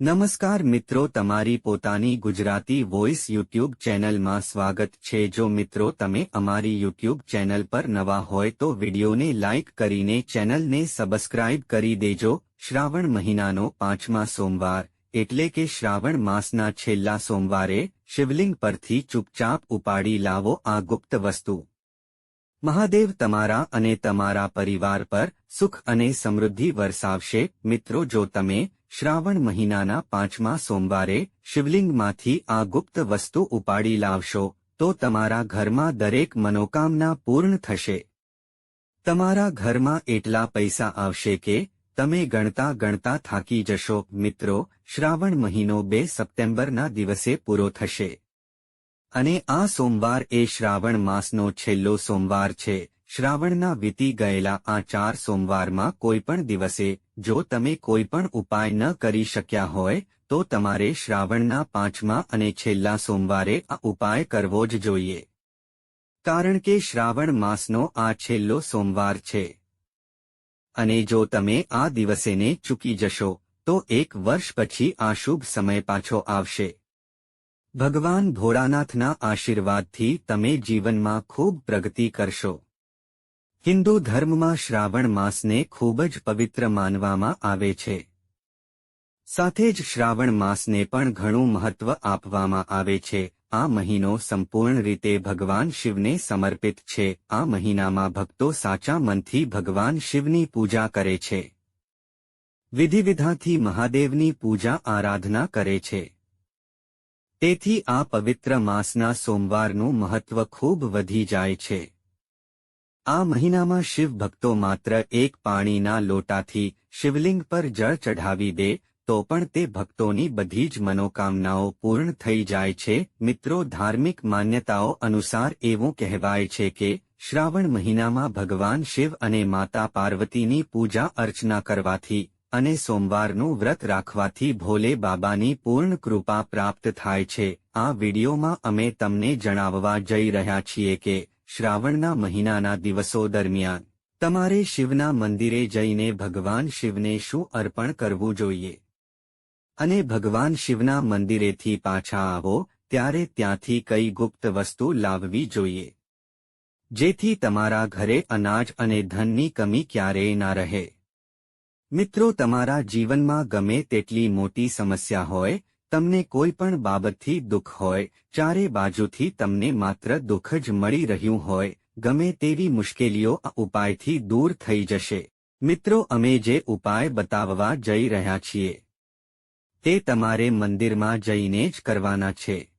નમસ્કાર મિત્રો, તમારી પોતાની ગુજરાતી વોઇસ યુટ્યુબ ચેનલમાં સ્વાગત છે. જો મિત્રો, તમે અમારી યુટ્યુબ ચેનલ પર નવા હોય તો વિડીયોને લાઇક કરીને ચેનલને સબસ્ક્રાઇબ કરી દેજો. શ્રાવણ મહિનાનો પાંચમા સોમવાર, એટલે કે શ્રાવણ માસના છેલ્લા સોમવારે શિવલિંગ પરથી ચૂપચાપ ઉપાડી લાવો આ ગુપ્ત વસ્તુ. મહાદેવ તમારા અને તમારા પરિવાર પર સુખ અને સમૃદ્ધિ વરસાવશે. મિત્રો, જો તમે શ્રાવણ મહિનાના પાંચમા સોમવારે શિવલિંગમાંથી આ ગુપ્ત વસ્તુ ઉપાડી લાવશો, તો તમારા ઘરમાં દરેક મનોકામના પૂર્ણ થશે. તમારા ઘરમાં એટલા પૈસા આવશે કે, તમે ગણતા ગણતા થાકી જશો. મિત્રો, શ્રાવણ મહિનો બે સપ્ટેમ્બરના દિવસે પૂરો થશે. અને આ સોમવાર એ શ્રાવણ માસનો છેલ્લો સોમવાર છે. શ્રાવણના વીતી ગયેલા આ ચાર સોમવારમાં કોઈપણ દિવસે, જો તમે કોઈપણ ઉપાય ન કરી શક્યા હોય, તો તમારે શ્રાવણના પાંચમા અને છેલ્લા સોમવારે આ ઉપાય કરવો જ જોઈએ. કારણ કે શ્રાવણ માસનો આ છેલ્લો સોમવાર છે. અને જો તમે આ દિવસેને ચૂકી જશો, તો એક વર્ષ પછી આ શુભ સમય પાછો આવશે. ભગવાન ભોળાનાથના આશીર્વાદથી તમે જીવનમાં ખૂબ પ્રગતિ કરશો. હિન્દુ ધર્મમાં શ્રાવણ માસને ખૂબ જ પવિત્ર માનવામાં આવે છે. સાથે જ શ્રાવણ માસને પણ ઘણું મહત્વ આપવામાં આવે છે. આ મહિનો સંપૂર્ણ રીતે ભગવાન શિવને સમર્પિત છે. આ મહિનામાં ભક્તો સાચા મનથી ભગવાન શિવની પૂજા કરે છે. વિધિવિધાથી મહાદેવની પૂજા આરાધના કરે છે. તેથી આ પવિત્ર માસના સોમવારનું મહત્વ ખૂબ વધી જાય છે. આ મહિનામાં શિવ ભક્તો માત્ર એક પાણીના લોટાથી શિવલિંગ પર જળ ચઢાવી દે, તો પણ તે ભક્તોની બધી જ મનોકામનાઓ પૂર્ણ થઈ જાય છે. મિત્રો, ધાર્મિક માન્યતાઓ અનુસાર એવું કહેવાય છે કે, શ્રાવણ મહિનામાં ભગવાન શિવ અને માતા પાર્વતીની પૂજા અર્ચના કરવાથી અને સોમવારનું વ્રત રાખવાથી ભોલે બાબાની પૂર્ણ કૃપા પ્રાપ્ત થાય છે. આ વિડીયોમાં અમે તમને જણાવવા જઈ રહ્યા છીએ કે શ્રાવણના મહિનાના દિવસો દરમિયાન, તમારે શિવના મંદિરે જઈને ભગવાન શિવને શું અર્પણ કરવું જોઈએ? અને ભગવાન શિવના મંદિરેથી પાછા આવો, ત્યારે ત્યાંથી કઈ ગુપ્ત વસ્તુ લાવવી જોઈએ? જેથી તમારા ઘરે અનાજ અને ધનની કમી ક્યારેય ના રહે. મિત્રો, તમારા જીવનમાં ગમે તેટલી મોટી સમસ્યા હોય તમને કોઈ પણ બાબતથી દુઃખ હોય, ચારે બાજુથી તમને માત્ર દુઃખ જ મળી રહ્યું હોય, ગમે તેવી મુશ્કેલીઓ આ ઉપાયથી દૂર થઈ જશે. મિત્રો, અમે જે ઉપાય બતાવવા જઈ રહ્યા છીએ, તે તમારે મંદિરમાં જઈને જ કરવાના છે.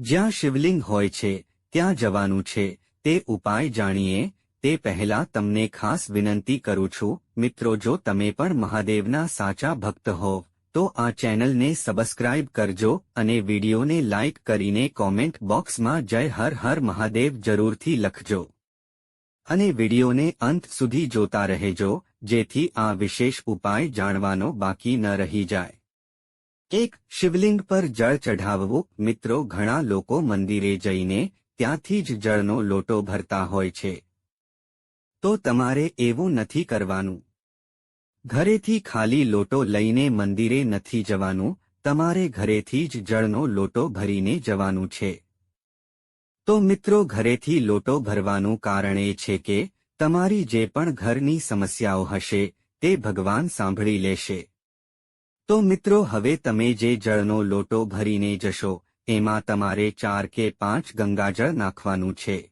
જ્યાં શિવલિંગ હોય છે, ત્યાં જવાનું છે, તે ઉપાય જાણીએ, તે પહેલા તમને ખાસ વિનંતી કરું છું, મિત્રો, જો તમે પણ મહાદેવના સાચા ભક્ત હો. તો આ ચેનલને સબસ્ક્રાઇબ કરજો અને વિડીયોને લાઇક કરીને કોમેન્ટ બોક્સમાં જય હર હર મહાદેવ જરૂરથી લખજો. અને વિડીયોને અંત સુધી જોતા રહેજો, જેથી આ વિશેષ ઉપાય જાણવાનો બાકી ન રહી જાય. એક શિવલિંગ પર જળ ચઢાવવું, મિત્રો, ઘણા લોકો મંદિરે જઈને ત્યાંથી જ જળનો લોટો ભરતા હોય છે. તો તમારે એવું નથી કરવાનું. ઘરેથી ખાલી લોટો લઈને મંદિરે નથી જવાનું, તમારે ઘરેથી જ જળનો લોટો ભરીને જવાનું છે. તો મિત્રો ઘરેથી લોટો ભરવાનું કારણ એ છે કે, તમારી જે પણ ઘરની સમસ્યાઓ હશે, તે ભગવાન સાંભળી લેશે. તો મિત્રો હવે તમે જે જળનો લોટો ભરીને જશો, એમાં તમારે ચાર કે પાંચ ગંગાજળ નાખવાનું છે.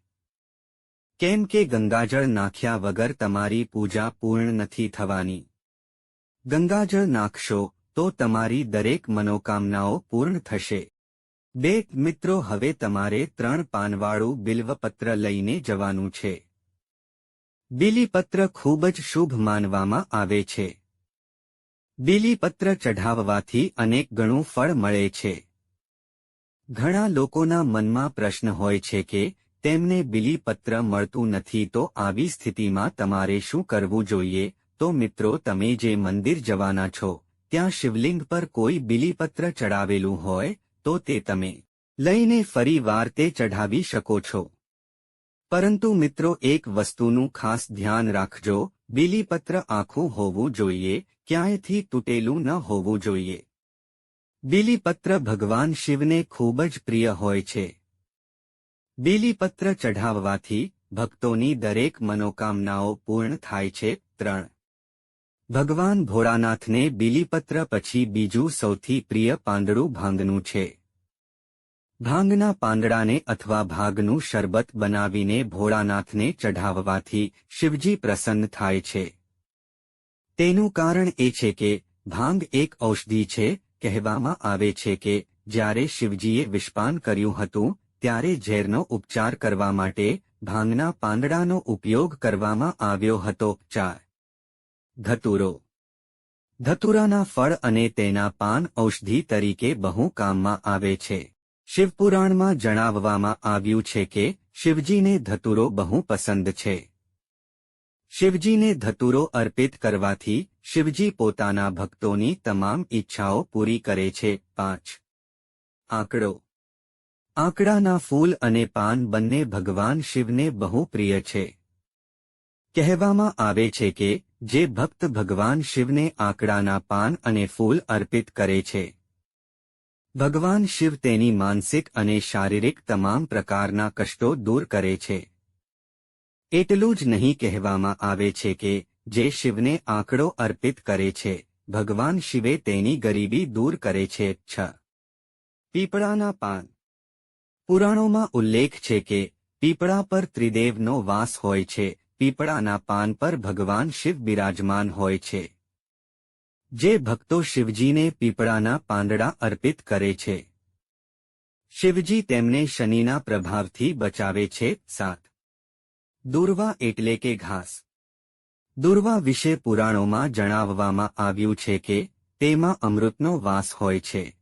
કેમ કે ગંગાજળ નાખ્યા વગર તમારી પૂજા પૂર્ણ નથી થવાની. ગંગાજળ નાખશો, તો તમારી દરેક મનોકામનાઓ પૂર્ણ થશે. બે મિત્રો, હવે તમારે ત્રણ પાનવાળું બિલ્વપત્ર લઈને જવાનું છે. બિલીપત્ર ખૂબ જ શુભ માનવામાં આવે છે. બિલીપત્ર ચઢાવવાથી અનેક ગણું ફળ મળે છે. ઘણા લોકોના મનમાં પ્રશ્ન હોય છે કે, તેમને બિલીપત્ર મળતું નથી તો આવી સ્થિતિમાં તમારે શું કરવું જોઈએ? તો મિત્રો, તમે જે મંદિર જવાના છો, ત્યાં શિવલિંગ પર કોઈ બિલીપત્ર ચડાવેલું હોય, તો તે તમે લઈને ફરી વાર તે ચઢાવી શકો છો. પરંતુ મિત્રો, એક વસ્તુનું ખાસ ધ્યાન રાખજો, બિલીપત્ર આખું હોવું જોઈએ, ક્યાંયથી તૂટેલું ન હોવું જોઈએ. બિલીપત્ર ભગવાન શિવને ખૂબ જ પ્રિય હોય છે. બિલીપત્ર ચઢાવવાથી ભક્તોની દરેક મનોકામનાઓ પૂર્ણ થાય છે. ત્રણ ભગવાન ભોળાનાથને બીલીપત્ર પછી બીજું સૌથી પ્રિય પાંદડું ભાંગનું છે. ભાંગના પાંદડાને અથવા ભાગનું શરબત બનાવીને ભોળાનાથને ચઢાવવાથી શિવજી પ્રસન્ન થાય છે. તેનું કારણ એ છે કે ભાંગ એક ઔષધિ છે, કહેવામાં આવે છે કે જ્યારે શિવજીએ વિષપાન કર્યું હતું, ત્યારે ઝેરનો ઉપચાર કરવા માટે ભાંગના પાંદડાનો ઉપયોગ કરવામાં આવ્યો હતો. ચાર ધતુરો. ધતુરાના ફળ અને તેના પાન ઔષધિ તરીકે બહુ કામમાં આવે છે. શિવપુરાણમાં જણાવવામાં આવ્યું છે કે શિવજીને ધતુરો બહુ પસંદ છે. શિવજીને ધતુરો અર્પિત કરવાથી શિવજી પોતાના ભક્તોની તમામ ઈચ્છાઓ પૂરી કરે છે. પાંચ. આંકડો. આંકડાના ફૂલ અને પાન બંને ભગવાન શિવને બહુ પ્રિય છે. કહેવામાં આવે છે કે જે ભક્ત ભગવાન શિવને આંકડાના પાન અને ફૂલ અર્પિત કરે છે. ભગવાન શિવ તેની માનસિક અને શારીરિક તમામ પ્રકારના કષ્ટો દૂર કરે છે. એટલું જ નહીં કહેવામાં આવે છે કે, જે શિવને આંકડો અર્પિત કરે છે, ભગવાન શિવે તેની ગરીબી દૂર કરે છે. છ. પીપળાના પાન. પુરાણોમાં ઉલ્લેખ છે કે, પીપળા પર ત્રિદેવનો વાસ હોય છે પીપળાના પાન પર ભગવાન શિવ બિરાજમાન હોય છે. જે ભક્તો શિવજીને પીપળાના પાંદડા અર્પિત કરે છે. શિવજી તેમને શનિના પ્રભાવથી બચાવે છે, સાત. દુર્વા એટલે કે ઘાસ. દુર્વા વિશે પુરાણોમાં જણાવવામાં આવ્યું છે કે, તેમાં અમૃતનો વાસ હોય છે.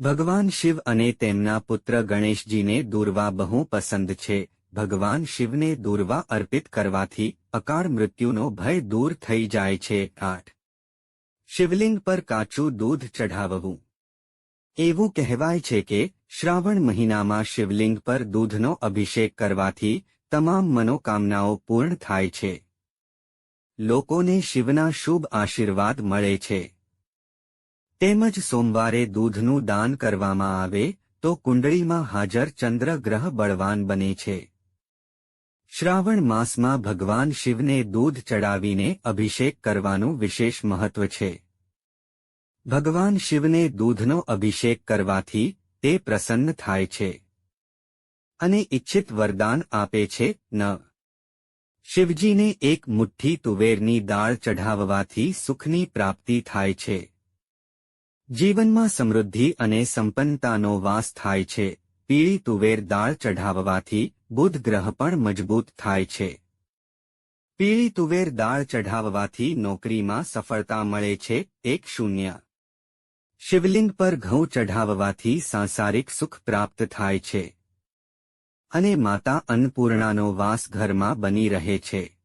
ભગવાન શિવ અને તેમના પુત્ર ગણેશજીને દુર્વા બહુ પસંદ છે ભગવાન શિવને દુર્વા અર્પિત કરવાથી અકાળ મૃત્યુનો ભય દૂર થઈ જાય છે. આઠ. શિવલિંગ પર કાચું દૂધ ચઢાવવું. એવું કહેવાય છે કે શ્રાવણ મહિનામાં શિવલિંગ પર દૂધનો અભિષેક કરવાથી તમામ મનોકામનાઓ પૂર્ણ થાય છે. લોકોને શિવના શુભ આશીર્વાદ મળે છે. તેમજ સોમવારે દૂધનું દાન કરવામાં આવે તો કુંડળીમાં હાજર ચંદ્ર ગ્રહ બળવાન બને છે. શ્રાવણ માસમાં ભગવાન શિવને દૂધ ચડાવીને અભિષેક કરવાનું વિશેષ મહત્વ છે. ભગવાન શિવને દૂધનો અભિષેક કરવાથી તે પ્રસન્ન થાય છે. અને ઇચ્છિત વરદાન આપે છે, ન. શિવજીને એક મુઠ્ઠી તુવેરની દાળ ચઢાવવાથી સુખની પ્રાપ્તિ થાય છે. જીવનમાં સમૃદ્ધિ અને સંપન્નતાનો વાસ થાય છે. પીળી તુવેર દાળ ચઢાવવાથી બુધ ગ્રહ પણ મજબૂત થાય છે. પીળી તુવેર દાળ ચઢાવવાથી નોકરીમાં સફળતા મળે છે, એક શૂન્ય. શિવલિંગ પર ઘઉં ચઢાવવાથી સાંસારિક સુખ પ્રાપ્ત થાય છે. અને માતા અન્નપૂર્ણાનો વાસ ઘરમાં બની રહે છે.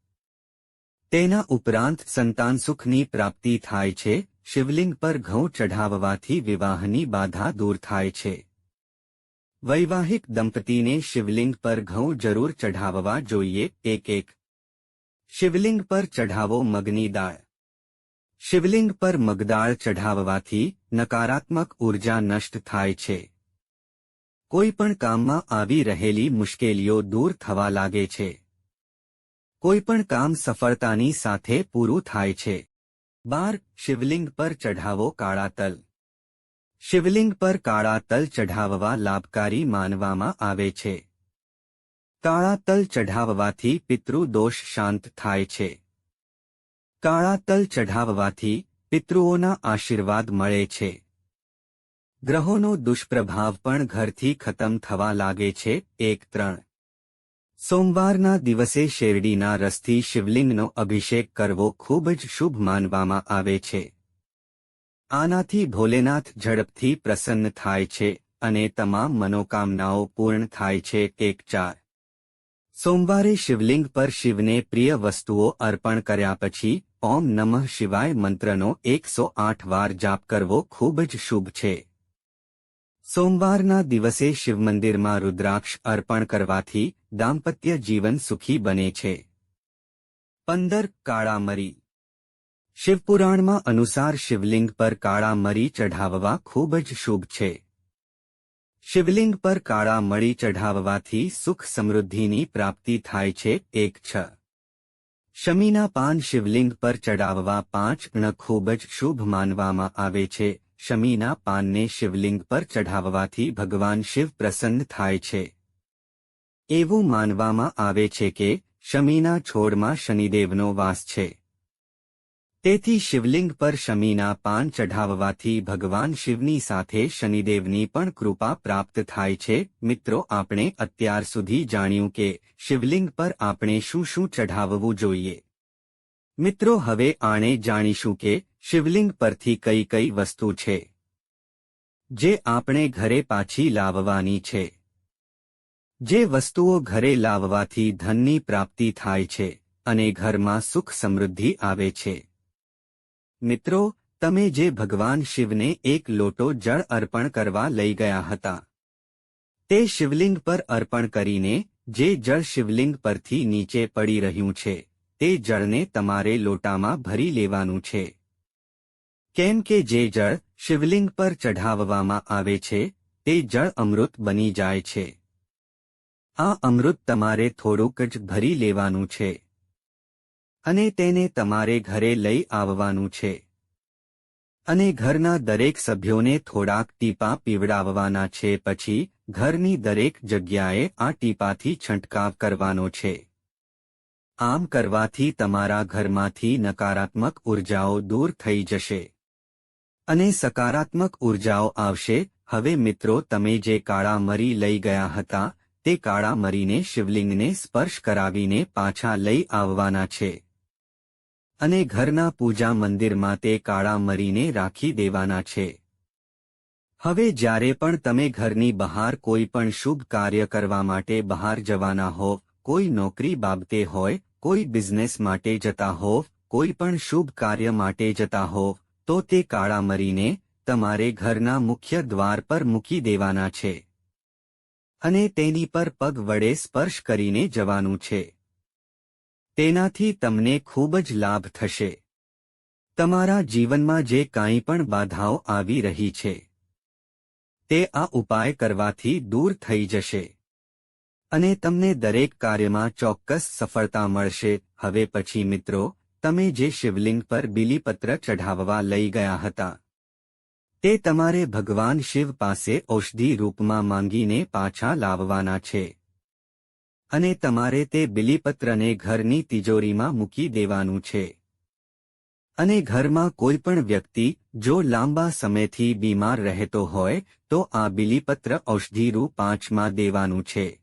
તેના ઉપરાંત સંતાન સુખની પ્રાપ્તિ થાય છે, શિવલિંગ પર ઘઉં ચઢાવવાથી વિવાહની બાધા દૂર થાય છે. વૈવાહિક દંપતીને શિવલિંગ પર ઘઉં જરૂર ચઢાવવા જોઈએ. એક એક. શિવલિંગ પર ચઢાવો મગની દાળ. શિવલિંગ પર મગદાળ ચઢાવવાથી નકારાત્મક ઊર્જા નષ્ટ થાય છે. કોઈ પણ કામમાં આવી રહેલી મુશ્કેલીઓ દૂર થવા લાગે છે. કોઈ પણ કામ સફળતાની સાથે પૂરું થાય છે. બાર, શિવલિંગ પર ચઢાવો કાળા તલ. શિવલિંગ પર કાળા તલ ચઢાવવા લાભકારી માનવામાં આવે છે. કાળા તલ ચઢાવવાથી પિતૃદોષ શાંત થાય છે. કાળા તલ ચઢાવવાથી પિતૃઓના આશીર્વાદ મળે છે. ગ્રહોનો દુષ્પ્રભાવ પણ ઘરથી ખતમ થવા લાગે છે. એક ત્રણ. સોમવારના દિવસે શેરડીના રસથી શિવલિંગનો અભિષેક કરવો ખૂબ જ શુભ માનવામાં આવે છે. આનાથી ભોલેનાથ ઝડપથી પ્રસન્ન થાય છે અને તમામ મનોકામનાઓ પૂર્ણ થાય છે. એક ચાર. સોમવારે શિવલિંગ પર શિવને પ્રિય વસ્તુઓ અર્પણ કર્યા પછી, ઓમ નમઃ શિવાય મંત્રનો એકસો આઠ વાર જાપ કરવો ખૂબ જ શુભ છે. સોમવારના દિવસે શિવમંદિરમાં રુદ્રાક્ષ અર્પણ કરવાથી દાંપત્ય જીવન સુખી બને છે. પંદર કાળા મરી શિવપુરાણમાં અનુસાર શિવલિંગ પર કાળા મરી ચઢાવવા ખૂબ જ શુભ છે. શિવલિંગ પર કાળા મળી ચઢાવવાથી સુખ સમૃદ્ધિની પ્રાપ્તિ થાય છે એક છ. શમીના પાન શિવલિંગ પર ચઢાવવા પાંચ ન ખૂબ જ શુભ માનવામાં આવે છે. શમીના પાનને શિવલિંગ પર ચઢાવવાથી ભગવાન શિવ પ્રસન્ન થાય છે. એવું માનવામાં આવે છે કે શમીના છોડમાં શનિદેવનો વાસ છે. તેથી શિવલિંગ પર શમીના પાન ચઢાવવાથી ભગવાન શિવની સાથે શનિદેવની પણ કૃપા પ્રાપ્ત થાય છે. મિત્રો, આપણે અત્યાર સુધી જાણ્યું કે શિવલિંગ પર આપણે શું શું ચઢાવવું જોઈએ. મિત્રો, હવે આણે જાણીશું કે શિવલિંગ પરથી કઈ કઈ વસ્તુ છે, જે આપણે ઘરે પાછી લાવવાની છે. જે વસ્તુઓ ઘરે લાવવાથી ધનની પ્રાપ્તિ થાય છે અને ઘરમાં સુખ સમૃદ્ધિ આવે છે. મિત્રો, તમે જે ભગવાન શિવને એક લોટો જળ અર્પણ કરવા લઈ ગયા હતા, તે શિવલિંગ પર અર્પણ કરીને, જે જળ શિવલિંગ પરથી નીચે પડી રહ્યું છે, તે જળને તમારે લોટામાં ભરી લેવાનું છે. કેમ કે જે જળ શિવલિંગ પર ચઢાવવામાં આવે છે, તે જળ અમૃત બની જાય છે. આ અમૃત તમારે થોડુંક જ ભરી લેવાનું છે. અને તેને તમારે ઘરે લઈ આવવાનું છે. અને ઘરના દરેક સભ્યોને થોડાક ટીપા પીવડાવવાના છે, પછી ઘરની દરેક જગ્યાએ આ ટીપાથી છંટકાવ કરવાનો છે. આમ કરવાથી તમારા ઘરમાંથી નકારાત્મક ઉર્જાઓ દૂર થઈ જશે. અને સકારાત્મક ઉર્જાઓ આવશે. હવે મિત્રો, તમે જે કાળા મરી લઈ ગયા હતા, તે કાળા મરીને શિવલિંગને સ્પર્શ કરાવીને પાછા લઈ આવવાના છે. અને ઘરના પૂજા મંદિરમાં તે કાળા મરીને રાખી દેવાના છે. હવે જ્યારે પણ તમે ઘરની બહાર કોઈ પણ શુભ કાર્ય કરવા માટે બહાર જવાના હો, કોઈ નોકરી બાબતે હોય, કોઈ બિઝનેસ માટે જતા હો, કોઈ પણ શુભ કાર્ય માટે જતા હો, તો તે કાળા મરીને તમારે ઘરના મુખ્ય દ્વાર પર મૂકી દેવાના છે. અને તેની પર પગ વડે સ્પર્શ કરીને જવાનું છે. તેનાથી તમને ખૂબ જ લાભ થશે. તમારા જીવનમાં જે કાંઈ પણ બાધાઓ આવી રહી છે, તે આ ઉપાય કરવાથી દૂર થઈ જશે. અને તમને દરેક કાર્યમાં ચોક્કસ સફળતા મળશે. હવે પછી મિત્રો, તમે જે શિવલિંગ પર બિલીપત્ર ચઢાવવા લઈ ગયા હતા, તે તમારે ભગવાન શિવ પાસે ઔષધિ રૂપમાં માંગીને પાછા લાવવાના છે. અને તમારે તે બિલીપત્રને ઘરની તિજોરીમાં મૂકી દેવાનું છે. અને ઘરમાં કોઈ પણ વ્યક્તિ જો લાંબા સમયથી બીમાર રહેતો હોય, તો આ બિલીપત્ર ઔષધિરૂ પાંચમાં દેવાનું છે.